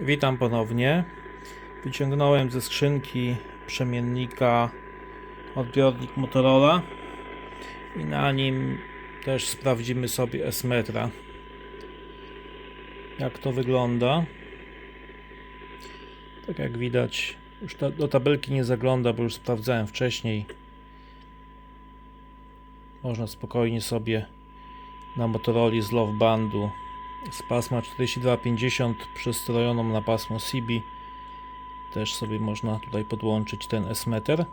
Witam ponownie. Wyciągnąłem ze skrzynki przemiennika odbiornik Motorola i na nim też sprawdzimy sobie S-metra. Jak to wygląda? Tak jak widać, już ta, do tabelki nie zagląda, bo już sprawdzałem wcześniej. Można spokojnie sobie na Motorola z Love Bandu z pasma 4250 przestrojoną na pasmo CB też sobie można tutaj podłączyć ten S-meter.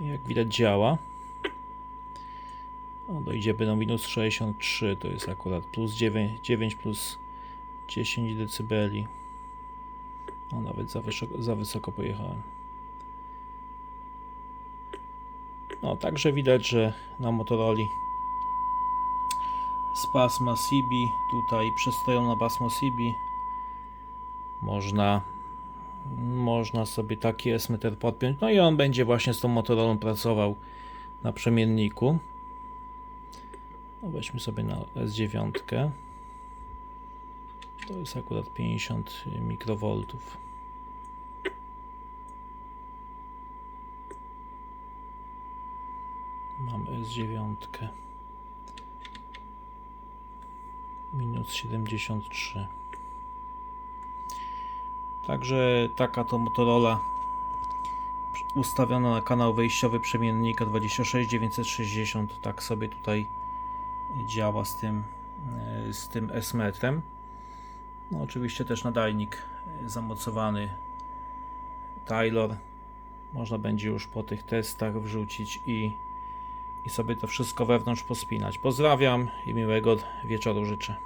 Jak widać działa. No, dojdziemy do minus 63 to jest akurat plus 9, 9 plus 10 dB o nawet za wysoko, za wysoko pojechałem. No także widać, że na Motorola z pasma CB, tutaj przestrojona pasmo CB można można sobie taki S-meter podpiąć, no i on będzie właśnie z tą Motorola pracował na przemienniku. No weźmy sobie na S9 to jest akurat 50 mikrowoltów. Mam S9 minus 73 także taka to Motorola ustawiona na kanał wejściowy przemiennika 26960 tak sobie tutaj działa z tym e, z tym S-metrem no oczywiście też nadajnik zamocowany Taylor można będzie już po tych testach wrzucić i i sobie to wszystko wewnątrz pospinać. Pozdrawiam i miłego wieczoru życzę.